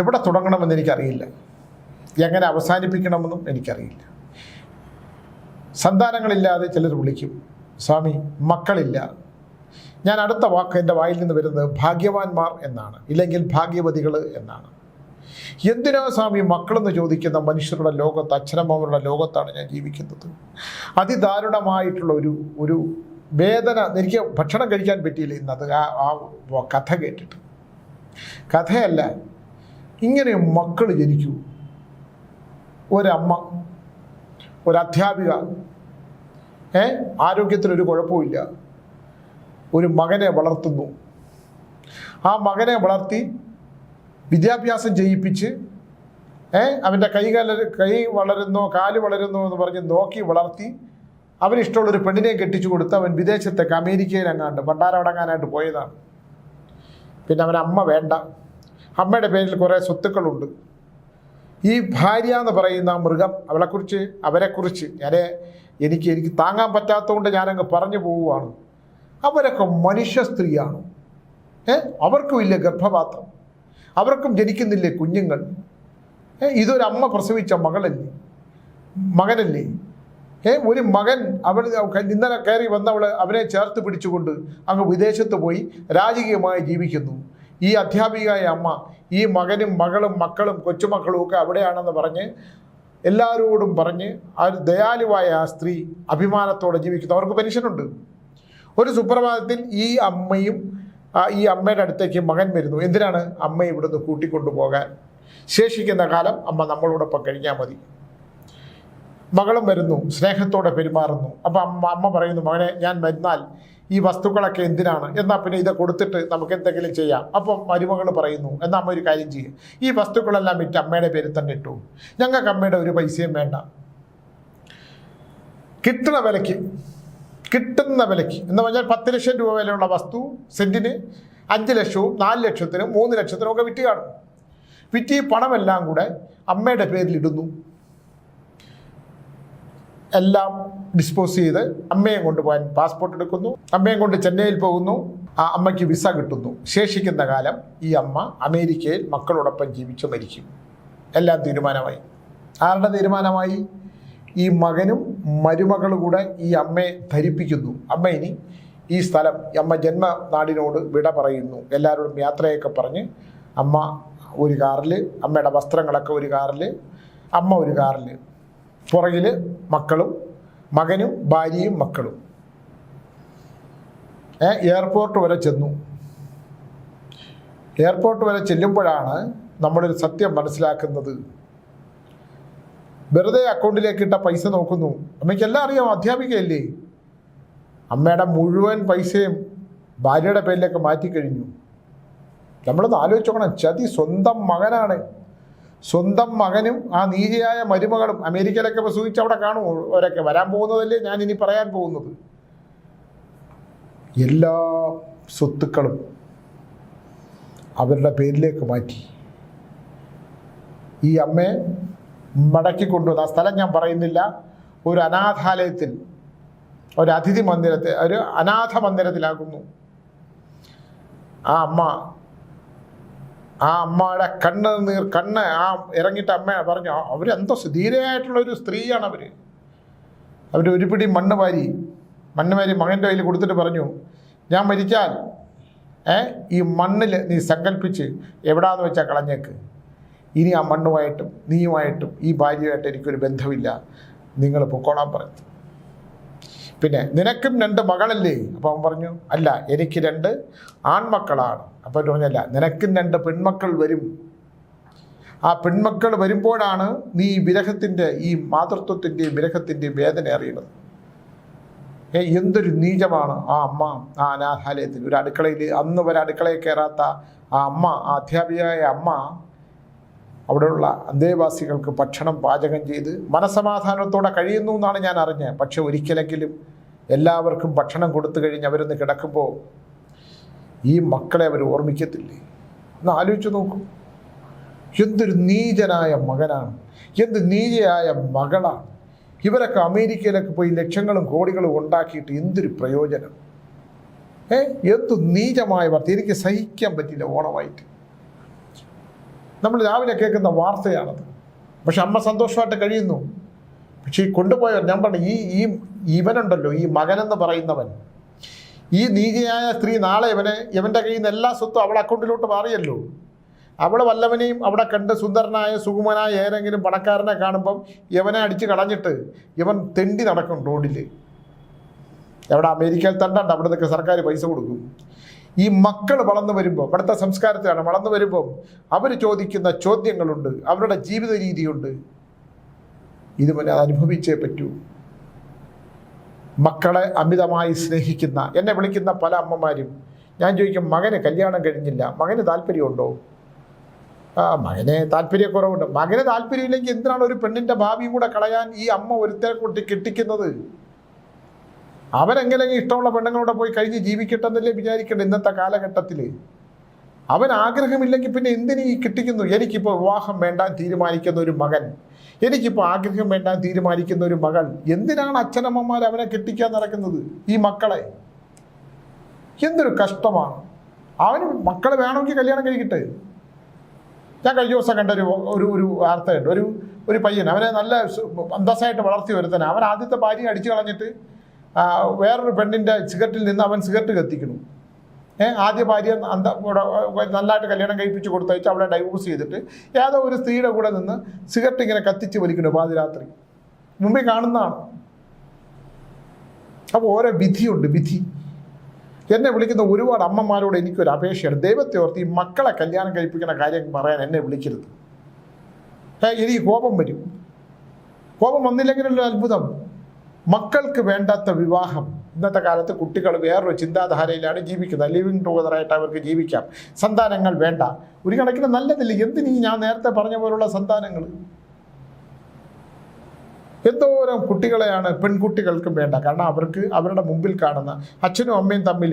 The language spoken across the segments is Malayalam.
എവിടെ തുടങ്ങണമെന്ന് എനിക്കറിയില്ല. എങ്ങനെ അവസാനിപ്പിക്കണമെന്നും എനിക്കറിയില്ല. സന്താനങ്ങളില്ലാതെ ചിലർ വിളിക്കും സ്വാമി മക്കളില്ല. ഞാൻ അടുത്ത വാക്ക് എന്റെ വായിൽ നിന്ന് വരുന്നത് ഭാഗ്യവാന്മാർ എന്നാണ് ഇല്ലെങ്കിൽ ഭാഗ്യവതികൾ എന്നാണ്. എന്തിനാ സ്വാമി മക്കളെന്ന് ചോദിക്കുന്ന മനുഷ്യരുടെ ലോകത്ത് അച്ഛനമ്മമാരുടെ ലോകത്താണ് ഞാൻ ജീവിക്കുന്നത്? അതിദാരുണമായിട്ടുള്ള ഒരു ഒരു വേദന എനിക്ക് ഭക്ഷണം കഴിക്കാൻ പറ്റിയില്ല ഇന്നത് ആ കഥ കേട്ടിട്ട്. കഥയല്ല ഇങ്ങനെ മക്കൾ ജനിക്കൂ. ഒരമ്മ ഒരധ്യാപിക ഏ? ആരോഗ്യത്തിനൊരു കുഴപ്പമില്ല ഒരു മകനെ വളർത്തുന്നു. ആ മകനെ വളർത്തി വിദ്യാഭ്യാസം ചെയ്യിപ്പിച്ച് ഏ? അവന്റെ കൈ കല കൈ വളരുന്നു കാൽ വളരുന്നു എന്ന് പറഞ്ഞ് നോക്കി വളർത്തി അവനിഷ്ടമുള്ളൊരു പെണ്ണിനെ കെട്ടിച്ചു കൊടുത്ത് അവൻ വിദേശത്തേക്ക് അമേരിക്കയിൽ അങ്ങാണ്ട് ഭണ്ഡാരമടങ്ങാനായിട്ട് പോയതാണ്. പിന്നെ അവൻ അമ്മ വേണ്ട. അമ്മയുടെ പേരിൽ കുറേ സ്വത്തുക്കളുണ്ട്. ഈ ഭാര്യ എന്ന് പറയുന്ന മൃഗം അവളെക്കുറിച്ച് അവരെക്കുറിച്ച് ഞാൻ എനിക്ക് എനിക്ക് താങ്ങാൻ പറ്റാത്തതുകൊണ്ട് ഞാനങ്ങ് പറഞ്ഞു പോവുകയാണ്. അവരൊക്കെ മനുഷ്യ സ്ത്രീയാണ്. ഏ? അവർക്കും ഇല്ല ഗർഭപാത്രം. അവർക്കും ജനിക്കുന്നില്ലേ കുഞ്ഞുങ്ങൾ? ഏ? ഇതൊരു അമ്മ പ്രസവിച്ച മകളല്ലേ? മകനല്ലേ? ഏ? ഒരു മകൻ അവൾ ഇന്നലെ കയറി വന്നവൾ അവനെ ചേർത്ത് പിടിച്ചുകൊണ്ട് അങ്ങ് വിദേശത്ത് പോയി രാജകീയമായി ജീവിക്കുന്നു. ഈ അധ്യാപികയായ അമ്മ ഈ മകനും മകളും മക്കളും കൊച്ചുമക്കളും ഒക്കെ അവിടെയാണെന്ന് പറഞ്ഞ് എല്ലാവരോടും പറഞ്ഞ് ആ ഒരു ദയാലുവായ ആ സ്ത്രീ അഭിമാനത്തോടെ ജീവിക്കുന്നു. അവർക്ക് പെൻഷനുണ്ട്. ഒരു സുപ്രഭാതത്തിൽ ഈ അമ്മയും ഈ അമ്മയുടെ അടുത്തേക്ക് മകൻ വരുന്നു. എന്തിനാണ് അമ്മയെ ഇവിടുന്ന് കൂട്ടിക്കൊണ്ടു പോകാൻ ശേഷിക്കുന്ന കാലം അമ്മ നമ്മളോടൊപ്പം കഴിഞ്ഞാൽ മതി. മകളും വരുന്നു സ്നേഹത്തോടെ പെരുമാറുന്നു. അപ്പം അമ്മ അമ്മ പറയുന്നു മകനെ ഞാൻ വരുന്നാൽ ഈ വസ്തുക്കളൊക്കെ എന്തിനാണ്? എന്നാൽ പിന്നെ ഇത് കൊടുത്തിട്ട് നമുക്ക് എന്തെങ്കിലും ചെയ്യാം. അപ്പം മരുമകൾ പറയുന്നു എന്നാൽ അമ്മ ഒരു കാര്യം ചെയ്യും. ഈ വസ്തുക്കളെല്ലാം വിറ്റ് അമ്മയുടെ പേരിൽ തന്നെ ഇട്ടു. ഞങ്ങൾക്ക് അമ്മയുടെ ഒരു പൈസയും വേണ്ട. കിട്ടുന്ന വിലയ്ക്ക് കിട്ടുന്ന വിലയ്ക്ക്. എന്ന് പറഞ്ഞാൽ പത്ത് ലക്ഷം രൂപ വിലയുള്ള വസ്തു സെന്റിന് അഞ്ച് ലക്ഷവും നാല് ലക്ഷത്തിനും മൂന്ന് ലക്ഷത്തിനും ഒക്കെ വിറ്റ് കാണും. വിറ്റ് ഈ പണമെല്ലാം കൂടെ അമ്മയുടെ പേരിൽ ഇടുന്നു. എല്ലാം ഡിസ്പോസ് ചെയ്ത് അമ്മയെ കൊണ്ടുപോകാൻ പാസ്പോർട്ട് എടുക്കുന്നു. അമ്മയെ കൊണ്ട് ചെന്നൈയിൽ പോകുന്നു. ആ അമ്മയ്ക്ക് വിസ കിട്ടുന്നു. ശേഷിക്കുന്ന കാലം ഈ അമ്മ അമേരിക്കയിൽ മക്കളോടൊപ്പം ജീവിച്ച് മരിക്കും. എല്ലാം തീരുമാനമായി. ആരുടെ തീരുമാനമായി? ഈ മകനും മരുമകളും കൂടെ ഈ അമ്മയെ ധരിപ്പിക്കുന്നു. അമ്മ ഇനി ഈ സ്ഥലം അമ്മ ജന്മനാടിനോട് വിട പറയുന്നു. എല്ലാവരോടും യാത്രയൊക്കെ പറഞ്ഞ് അമ്മ ഒരു കാറിൽ അമ്മയുടെ വസ്ത്രങ്ങളൊക്കെ ഒരു കാറിൽ അമ്മ ഒരു കാറിൽ പുറകിൽ മക്കളും മകനും ഭാര്യയും മക്കളും. എയർപോർട്ട് വരെ ചെന്നു. എയർപോർട്ട് വരെ ചെല്ലുമ്പോഴാണ് നമ്മളൊരു സത്യം മനസ്സിലാക്കുന്നത്. വെറുതെ അക്കൗണ്ടിലേക്ക് ഇട്ട പൈസ നോക്കുന്നു. അമ്മയ്ക്കെല്ലാം അറിയാം അധ്യാപികയല്ലേ. അമ്മയുടെ മുഴുവൻ പൈസയും ഭാര്യയുടെ പേരിലേക്ക് മാറ്റിക്കഴിഞ്ഞു. നമ്മളൊന്ന് ആലോചിച്ചോക്കണം ചതി സ്വന്തം മകനാണ്. സ്വന്തം മകനും ആ നീതിയായ മരുമകളും അമേരിക്കയിലൊക്കെ പ്രസവിച്ച് അവിടെ കാണും. അവരൊക്കെ വരാൻ പോകുന്നതല്ലേ ഞാൻ ഇനി പറയാൻ പോകുന്നത്. എല്ലാ സ്വത്തുക്കളും അവരുടെ പേരിലേക്ക് മാറ്റി. ഈ അമ്മയെ മടക്കി കൊണ്ടുവന്ന് ആ സ്ഥലം ഞാൻ പറയുന്നില്ല ഒരു അനാഥാലയത്തിൽ ഒരു അതിഥി മന്ദിരത്തെ ഒരു അനാഥ മന്ദിരത്തിലാക്കുന്നു. ആ അമ്മ ആ അമ്മയുടെ കണ്ണ് നീർ കണ്ണ് ആ ഇറങ്ങിയിട്ട് അമ്മ പറഞ്ഞു "ആ, അവരെന്തോ ധീരയായിട്ടുള്ള ഒരു സ്ത്രീയാണ് അവർ അവർ ഒരു പിടി മണ്ണ് വാരി മണ്ണ് വാരി മകന്റെ കയ്യിൽ കൊടുത്തിട്ട് പറഞ്ഞു ഞാൻ മരിച്ചാൽ ഏ ഈ മണ്ണിൽ നീ സങ്കല്പിച്ച് എവിടാന്ന് വെച്ചാൽ കളഞ്ഞേക്ക്. ഇനി ആ മണ്ണുമായിട്ടും നീയുമായിട്ടും ഈ ഭാര്യയുമായിട്ട് എനിക്കൊരു ബന്ധമില്ല. നിങ്ങൾ പൊക്കോളാൻ പറഞ്ഞു പിന്നെ നിനക്കും രണ്ട് മകളല്ലേ? അപ്പോൾ അവൻ പറഞ്ഞു അല്ല എനിക്ക് രണ്ട് ആൺമക്കളാണ്. അപ്പോൾ പറഞ്ഞല്ല നിനക്കും രണ്ട് പെൺമക്കൾ വരും. ആ പെൺമക്കൾ വരുമ്പോഴാണ് നീ വിരഹത്തിന്റെ ഈ മാതൃത്വത്തിന്റെയും വിരഹത്തിന്റെയും വേദന അറിയുന്നത്. ഏ, എന്തൊരു നീചമാണ് ആ അമ്മ ആ അനാഥാലയത്തിൽ. ഒരു അടുക്കളയിൽ അന്ന് വരെ അടുക്കളയിൽ കയറാത്ത ആ അമ്മ ആ അധ്യാപികയായ അമ്മ അവിടെയുള്ള അന്തേവാസികൾക്ക് ഭക്ഷണം പാചകം ചെയ്ത് മനസമാധാനത്തോടെ കഴിയുന്നു എന്നാണ് ഞാൻ അറിഞ്ഞത്. പക്ഷെ ഒരിക്കലെങ്കിലും എല്ലാവർക്കും ഭക്ഷണം കൊടുത്തു കഴിഞ്ഞ് അവരൊന്ന് കിടക്കുമ്പോൾ ഈ മക്കളെ അവർ ഓർമ്മിക്കത്തില്ലേ? ഒന്ന് ആലോചിച്ച് നോക്കൂ. എന്തൊരു നീചനായ മകനാണ്. എന്ത് നീചയായ മകളാണ്. ഇവരൊക്കെ അമേരിക്കയിലൊക്കെ പോയി ലക്ഷങ്ങളും കോടികളും ഉണ്ടാക്കിയിട്ട് എന്തൊരു പ്രയോജനം. ഏ? എന്ത് നീചമായ വാർത്ത. എനിക്ക് സഹിക്കാൻ പറ്റില്ല ഓണമായിട്ട്. നമ്മൾ രാവിലെ കേൾക്കുന്ന വാർത്തയാണത്. പക്ഷെ അമ്മ സന്തോഷമായിട്ട് കഴിയുന്നു. പക്ഷേ ഈ കൊണ്ടുപോയ ഞാൻ പറഞ്ഞു ഈ ഈ ഇവനുണ്ടല്ലോ ഈ മകനെന്ന് പറയുന്നവൻ. ഈ നീചയായ സ്ത്രീ നാളെ ഇവനെ ഇവന്റെ കയ്യിൽ നിന്ന് എല്ലാ സ്വത്തും അവൾ അക്കൗണ്ടിലോട്ട് മാറിയല്ലോ. അവൾ വല്ലവനെയും അവിടെ കണ്ട് സുന്ദരനായ സുകുമനായ ഏതെങ്കിലും പണക്കാരനെ കാണുമ്പം ഇവനെ അടിച്ച് കളഞ്ഞിട്ട് ഇവൻ തെണ്ടി നടക്കും റോഡിൽ എവിടെ അമേരിക്കയിൽ തണ്ടണ്ട് അവിടെ നിന്നൊക്കെ സർക്കാർ പൈസ കൊടുക്കും. ഈ മക്കൾ വളർന്നു വരുമ്പോൾ ഇവിടുത്തെ സംസ്കാരത്തിലാണ് വളർന്നു വരുമ്പം അവർ ചോദിക്കുന്ന ചോദ്യങ്ങളുണ്ട് അവരുടെ ജീവിത രീതിയുണ്ട്. ഇതുപോലെ അത് അനുഭവിച്ചേ പറ്റൂ. മക്കളെ അമിതമായി സ്നേഹിക്കുന്ന എന്നെ വിളിക്കുന്ന പല അമ്മമാരും ഞാൻ ചോദിക്കും മകന് കല്യാണം കഴിഞ്ഞില്ല മകന് താല്പര്യമുണ്ടോ? ആ മകന് താല്പര്യക്കുറവുണ്ട്. മകന് താല്പര്യമില്ലെങ്കിൽ എന്തിനാണ് ഒരു പെണ്ണിന്റെ ഭാവിയും കൂടെ കളയാൻ ഈ അമ്മ ഒരുത്തരെ കൂട്ടി കെട്ടിക്കുന്നത്? അവനെങ്ങനെയെങ്കിലും ഇഷ്ടമുള്ള പെണ്ണുങ്ങളോടെ പോയി കഴിഞ്ഞ് ജീവിക്കട്ടെന്നല്ലേ വിചാരിക്കേണ്ട ഇന്നത്തെ കാലഘട്ടത്തിൽ അവൻ ആഗ്രഹമില്ലെങ്കിൽ പിന്നെ എന്തിനീ കിട്ടിക്കുന്നു? എനിക്കിപ്പോൾ വിവാഹം വേണ്ടാൻ തീരുമാനിക്കുന്ന ഒരു മകൻ. എനിക്കിപ്പോൾ ആഗ്രഹം വേണ്ടാൻ തീരുമാനിക്കുന്ന ഒരു മകൾ. എന്തിനാണ് അച്ഛനമ്മമാർ അവനെ കെട്ടിക്കാൻ നടക്കുന്നത്? ഈ മക്കളെ. എന്തൊരു കഷ്ടമാണ്. അവന് മക്കളെ വേണമെങ്കിൽ കല്യാണം കഴിക്കട്ടെ. ഞാൻ കഴിഞ്ഞ ദിവസം കണ്ട ഒരു ഒരു ഒരു വാർത്തയുണ്ട്. ഒരു ഒരു പയ്യൻ അവനെ നല്ല അന്തസ്സായിട്ട് വളർത്തി വരുത്തനെ അവൻ ആദ്യത്തെ ഭാര്യ അടിച്ചു കളഞ്ഞിട്ട് വേറൊരു പെണ്ണിന്റെ സിഗരറ്റിൽ നിന്ന് അവൻ സിഗരറ്റ് കത്തിക്കുന്നു. ആദ്യ ഭാര്യ അന്ത നന്നായിട്ട് കല്യാണം കഴിപ്പിച്ച് കൊടുത്തയച്ച് അവളെ ഡൈവോഴ്സ് ചെയ്തിട്ട് ഏതോ ഒരു സ്ത്രീയുടെ കൂടെ നിന്ന് സിഗരറ്റ് ഇങ്ങനെ കത്തിച്ച് വലിക്കുന്നു പാതിരാത്രി മുമ്പേ കാണുന്നതാണ്. അപ്പോൾ ഓരോ വിധിയുണ്ട് വിധി. എന്നെ വിളിക്കുന്ന ഒരുപാട് അമ്മമാരോട് എനിക്കൊരു അപേക്ഷയാണ്. ദൈവത്തെ ഓർത്ത് ഈ മക്കളെ കല്യാണം കഴിപ്പിക്കുന്ന കാര്യം പറയാൻ എന്നെ വിളിക്കരുത്. എനിക്ക് കോപം വരും. കോപം വന്നില്ലെങ്കിലല്ലോ അത്ഭുതം. മക്കൾക്ക് വേണ്ടാത്ത വിവാഹം. ഇന്നത്തെ കാലത്ത് കുട്ടികൾ വേറൊരു ചിന്താധാരയിലാണ് ജീവിക്കുന്നത്. ലിവിങ് ടുഗദറായിട്ട് അവർക്ക് ജീവിക്കാം. സന്താനങ്ങൾ വേണ്ട. ഒരു കണക്കിന് നല്ലതില്ല. എന്തിനീ ഞാൻ നേരത്തെ പറഞ്ഞ പോലുള്ള സന്താനങ്ങൾ എന്തോരം കുട്ടികളെയാണ് പെൺകുട്ടികൾക്കും വേണ്ട. കാരണം അവർക്ക് അവരുടെ മുമ്പിൽ കാണുന്ന അച്ഛനും അമ്മയും തമ്മിൽ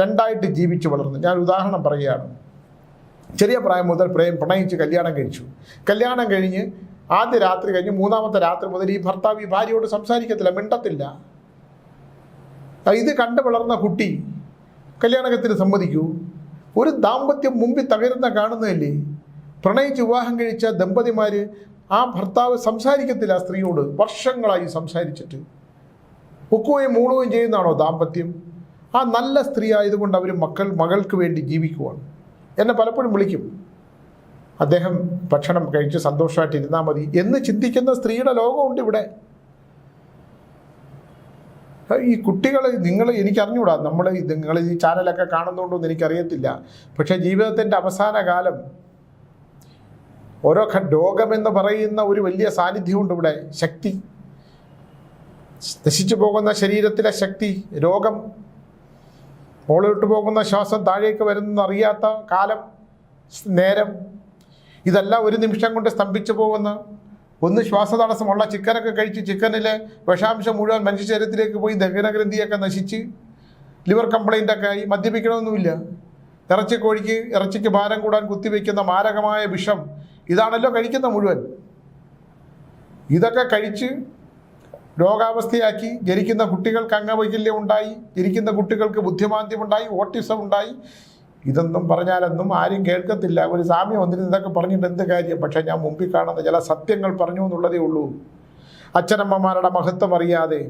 രണ്ടായിട്ട് ജീവിച്ചു വളർന്നു. ഞാൻ ഉദാഹരണം പറയുകയാണ്. ചെറിയ പ്രായം മുതൽ പ്രേം പ്രണയിച്ച് കല്യാണം കഴിച്ചു. കല്യാണം കഴിഞ്ഞ് ആദ്യ രാത്രി കഴിഞ്ഞ് മൂന്നാമത്തെ രാത്രി മുതൽ ഈ ഭർത്താവ് ഈ ഭാര്യയോട് സംസാരിക്കത്തില്ല മിണ്ടത്തില്ല. ഇത് കണ്ടു വളർന്ന കുട്ടി കല്യാണകത്തിന് സമ്മതിക്കൂ. ഒരു ദാമ്പത്യം മുമ്പിൽ തകരുന്ന കാണുന്നതല്ലേ? പ്രണയിച്ച് വിവാഹം കഴിച്ച ദമ്പതിമാർ ആ ഭർത്താവ് സംസാരിക്കത്തില്ല ആ സ്ത്രീയോട്. വർഷങ്ങളായി സംസാരിച്ചിട്ട്. ഒക്കുകയും മൂളുകയും ചെയ്യുന്നതാണോ ദാമ്പത്യം? ആ നല്ല സ്ത്രീ ആയതുകൊണ്ട് അവർ മക്കൾ മകൾക്ക് വേണ്ടി ജീവിക്കുവാണ്. എന്നെ പലപ്പോഴും വിളിക്കും. അദ്ദേഹം ഭക്ഷണം കഴിച്ച് സന്തോഷമായിട്ട് ഇരുന്നാൽ മതി എന്ന് ചിന്തിക്കുന്ന സ്ത്രീയുടെ ലോകമുണ്ട് ഇവിടെ. ഈ കുട്ടികൾ നിങ്ങൾ എനിക്ക് നമ്മൾ നിങ്ങൾ ഈ ചാനലൊക്കെ കാണുന്നുണ്ടോന്ന് എനിക്കറിയത്തില്ല. പക്ഷേ ജീവിതത്തിന്റെ അവസാന കാലം ഓരോ രോഗമെന്ന് പറയുന്ന ഒരു വലിയ സാന്നിധ്യമുണ്ട് ഇവിടെ. ശക്തി. നശിച്ചു പോകുന്ന ശരീരത്തിലെ ശക്തി രോഗം മുകളിലോട്ട് പോകുന്ന ശ്വാസം താഴേക്ക് വരുന്ന അറിയാത്ത കാലം നേരം ഇതെല്ലാം ഒരു നിമിഷം കൊണ്ട് സ്തംഭിച്ചു പോകുന്ന ഒന്ന് ശ്വാസതടസ്സമുള്ള ചിക്കനൊക്കെ കഴിച്ച് ചിക്കനിലെ വിഷാംശം മുഴുവൻ മനുഷ്യ ശരീരത്തിലേക്ക് പോയി ദഹനഗ്രന്ഥിയൊക്കെ നശിച്ച് ലിവർ കംപ്ലൈന്റ് ഒക്കെ ആയി മദ്യപിക്കണമൊന്നുമില്ല. ഇറച്ചി കോഴിക്ക് ഇറച്ചിക്ക് ഭാരം കൂടാൻ കുത്തിവെക്കുന്ന മാരകമായ വിഷം ഇതാണല്ലോ കഴിക്കുന്ന മുഴുവൻ. ഇതൊക്കെ കഴിച്ച് രോഗാവസ്ഥയാക്കി ജനിക്കുന്ന കുട്ടികൾക്ക് അംഗവൈകല്യം ഉണ്ടായി ജനിക്കുന്ന കുട്ടികൾക്ക് ബുദ്ധിമാന്ദ്യം ഉണ്ടായി ഓട്ടിസം ഉണ്ടായി ഇതൊന്നും പറഞ്ഞാലൊന്നും ആരും കേൾക്കത്തില്ല. ഒരു സാമ്യം വന്നിരുന്ന് ഇതൊക്കെ പറഞ്ഞിട്ട് എന്ത് കാര്യം? പക്ഷേ ഞാൻ മുമ്പിൽ കാണുന്ന ചില സത്യങ്ങൾ പറഞ്ഞു എന്നുള്ളതേ ഉള്ളൂ. അച്ഛനമ്മമാരുടെ മഹത്വം അറിയാതെ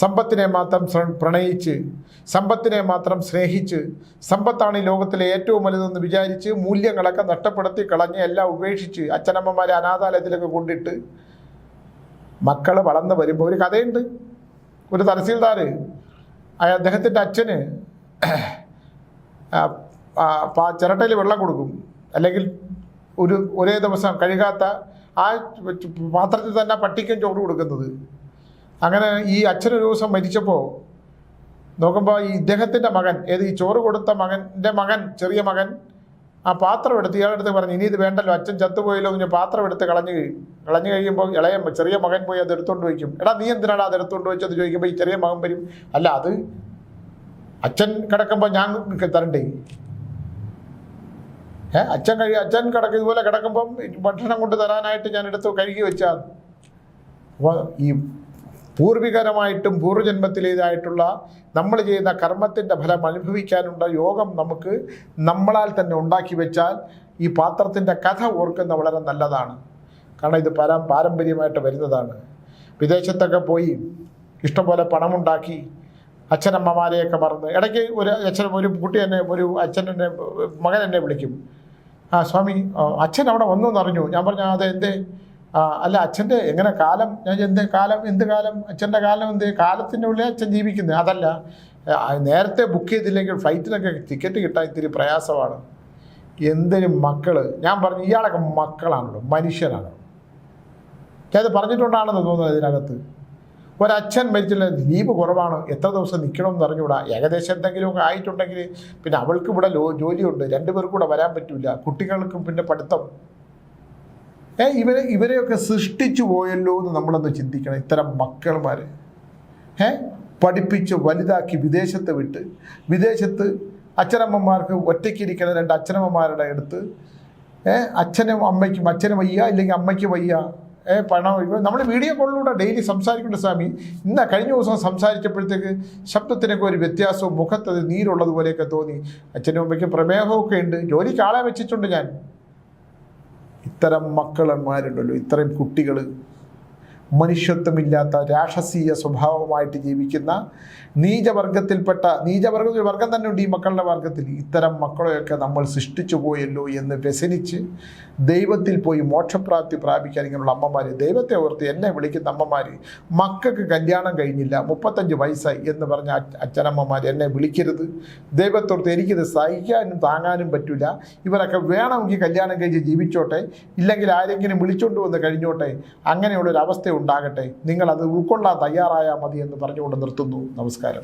സമ്പത്തിനെ മാത്രം പ്രണയിച്ച് സമ്പത്തിനെ മാത്രം സ്നേഹിച്ച് സമ്പത്താണ് ഈ ലോകത്തിലെ ഏറ്റവും വലുതെന്ന് വിചാരിച്ച് മൂല്യങ്ങളൊക്കെ നഷ്ടപ്പെടുത്തി കളഞ്ഞ് എല്ലാം ഉപേക്ഷിച്ച് അച്ഛനമ്മമാരെ അനാഥാലയത്തിലൊക്കെ കൊണ്ടിട്ട് മക്കൾ വളർന്നു വരുമ്പോൾ ഒരു കഥയുണ്ട്. ഒരു തഹസീൽദാർ അദ്ദേഹത്തിന്റെ അച്ഛന് ചിരട്ടയിൽ വെള്ളം കൊടുക്കും. അല്ലെങ്കിൽ ഒരു ഒരേ ദിവസം കഴുകാത്ത ആ പാത്രത്തിൽ തന്നെ പട്ടിക്കും ചോറ് കൊടുക്കുന്നത്. അങ്ങനെ ഈ അച്ഛനൊരു ദിവസം മരിച്ചപ്പോൾ നോക്കുമ്പോൾ ഈ ഇദ്ദേഹത്തിന്റെ മകൻ ഏത് ഈ ചോറ് കൊടുത്ത മകന്റെ മകൻ ചെറിയ മകൻ ആ പാത്രം എടുത്ത് ഇയാളെടുത്ത് പറഞ്ഞു ഇനി ഇത് വേണ്ടല്ലോ അച്ഛൻ ചത്തുപോയല്ലോ എന്ന് പാത്രം എടുത്ത് കളഞ്ഞു കഴിയും കളഞ്ഞു കഴിയുമ്പോൾ ഇളയ ചെറിയ മകൻ പോയി അത് എടുത്തുകൊണ്ട് വയ്ക്കും. എടാ നീ എന്തിനാണ് അത് എടുത്തുകൊണ്ട് വെച്ചത്? ചോദിക്കുമ്പോൾ ഈ ചെറിയ മകൻ വരും. അല്ല അത് അച്ഛൻ കിടക്കുമ്പോൾ ഞാൻ തരണ്ടേ? ഏ അച്ഛൻ കഴി അച്ഛൻ കിടക്ക ഇതുപോലെ കിടക്കുമ്പം ഭക്ഷണം കൊണ്ട് തരാനായിട്ട് ഞാൻ എടുത്ത് കഴുകി വെച്ചാൽ അപ്പോൾ ഈ പൂർവികരമായിട്ടും പൂർവജന്മത്തിലേതായിട്ടുള്ള നമ്മൾ ചെയ്യുന്ന കർമ്മത്തിന്റെ ഫലം അനുഭവിക്കാനുള്ള യോഗം നമുക്ക് നമ്മളാൽ തന്നെ ഉണ്ടാക്കി വെച്ചാൽ ഈ പാത്രത്തിന്റെ കഥ ഓർക്കുന്ന വളരെ നല്ലതാണ്. കാരണം ഇത് പരം പാരമ്പര്യമായിട്ട് വരുന്നതാണ്. വിദേശത്തൊക്കെ പോയി ഇഷ്ടംപോലെ പണമുണ്ടാക്കി അച്ഛനമ്മമാരെയൊക്കെ മറന്ന് ഇടയ്ക്ക് ഒരു അച്ഛൻ ഒരു കുട്ടി എന്നെ ഒരു അച്ഛൻ എന്നെ മകൻ എന്നെ വിളിക്കും. ആ സ്വാമി അച്ഛൻ അവിടെ വന്നു എന്നറിഞ്ഞു ഞാൻ പറഞ്ഞു അതെ എന്തേ? അല്ല അച്ഛന്റെ എങ്ങനെ കാലം? ഞാൻ എന്ത് കാലം എന്ത് കാലം? അച്ഛന്റെ കാലം എന്ത്? കാലത്തിന്റെ ഉള്ളിൽ അച്ഛൻ ജീവിക്കുന്നത്. അതല്ല നേരത്തെ ബുക്ക് ചെയ്തില്ലെങ്കിൽ ഫ്ലൈറ്റിലൊക്കെ ടിക്കറ്റ് കിട്ടാൻ ഇത്തിരി പ്രയാസമാണ്. എന്തിന് മക്കൾ ഞാൻ പറഞ്ഞു ഇയാളൊക്കെ മക്കളാണല്ലോ മനുഷ്യനാണ്. ഞാനത് പറഞ്ഞിട്ടുണ്ടാണെന്ന് തോന്നുന്നത് ഇതിനകത്ത്. ഒരച്ഛൻ മരിച്ചില്ല. ലീവ് കുറവാണ്. എത്ര ദിവസം നിൽക്കണമെന്ന് അറിഞ്ഞുകൂടാ ഏകദേശം എന്തെങ്കിലുമൊക്കെ ആയിട്ടുണ്ടെങ്കിൽ പിന്നെ അവൾക്ക് ഇവിടെ ജോലിയുണ്ട്. രണ്ടുപേർക്കും കൂടെ വരാൻ പറ്റില്ല കുട്ടികൾക്കും പിന്നെ പഠിത്തം. ഏ ഇവരെ ഇവരെയൊക്കെ സൃഷ്ടിച്ചു പോയല്ലോ എന്ന് നമ്മളൊന്ന് ചിന്തിക്കണം. ഇത്തരം മക്കൾമാർ ഏ പഠിപ്പിച്ച് വലുതാക്കി വിദേശത്ത് വിട്ട്. വിദേശത്ത് അച്ഛനമ്മമാർക്ക് ഒറ്റയ്ക്കിരിക്കുന്ന രണ്ട് അച്ഛനമ്മമാരുടെ അടുത്ത്. ഏ അച്ഛനും അമ്മയ്ക്കും അച്ഛനും വയ്യ ഇല്ലെങ്കിൽ അമ്മയ്ക്ക് വയ്യ. പണം നമ്മൾ വീഡിയോ കോളിലൂടെ ഡെയിലി സംസാരിക്കേണ്ട സ്വാമി. ഇന്ന് കഴിഞ്ഞ ദിവസം സംസാരിച്ചപ്പോഴത്തേക്ക് ശബ്ദത്തിനൊക്കെ ഒരു വ്യത്യാസവും മുഖത്ത് നീരുള്ളതുപോലെയൊക്കെ തോന്നി. അച്ഛനും അമ്മയ്ക്കും പ്രമേഹമൊക്കെ ഉണ്ട്. ജോലിക്ക് ആളെ വെച്ചിട്ടുണ്ട് ഞാൻ. ഇത്തരം മക്കളന്മാരുണ്ടല്ലോ. ഇത്തരം കുട്ടികൾ മനുഷ്യത്വമില്ലാത്ത രാക്ഷസീയ സ്വഭാവമായിട്ട് ജീവിക്കുന്ന നീചവർഗത്തിൽപ്പെട്ട നീചവർഗ വർഗം തന്നെ ഉണ്ട് ഈ മക്കളുടെ വർഗത്തിൽ. ഇത്തരം മക്കളെയൊക്കെ നമ്മൾ സൃഷ്ടിച്ചു പോയല്ലോ എന്ന് വ്യസനിച്ച് ദൈവത്തിൽ പോയി മോക്ഷപ്രാപ്തി പ്രാപിക്കാൻ ഇങ്ങനെയുള്ള അമ്മമാർ ദൈവത്തെ ഓർത്ത് എന്നെ വിളിക്കുന്ന അമ്മമാർ മക്കൾക്ക് കല്യാണം കഴിഞ്ഞില്ല മുപ്പത്തഞ്ച് വയസ്സായി എന്ന് പറഞ്ഞ അച്ഛനമ്മമാർ എന്നെ വിളിക്കരുത്. ദൈവത്തോർത്ത് എനിക്കിത് സഹിക്കാനും താങ്ങാനും പറ്റില്ല ഇവരൊക്കെ വേണമെങ്കിൽ കല്യാണം കഴിച്ച് ജീവിച്ചോട്ടെ ഇല്ലെങ്കിൽ ആരെങ്കിലും വിളിച്ചോണ്ട് വന്ന് കഴിഞ്ഞോട്ടെ അങ്ങനെയുള്ളൊരു അവസ്ഥ ഉണ്ടാകട്ടെ. നിങ്ങൾ അത് ഉൾക്കൊള്ളാൻ തയ്യാറായാൽ മതി എന്ന് പറഞ്ഞുകൊണ്ട് നിർത്തുന്നു. നമസ്കാരം.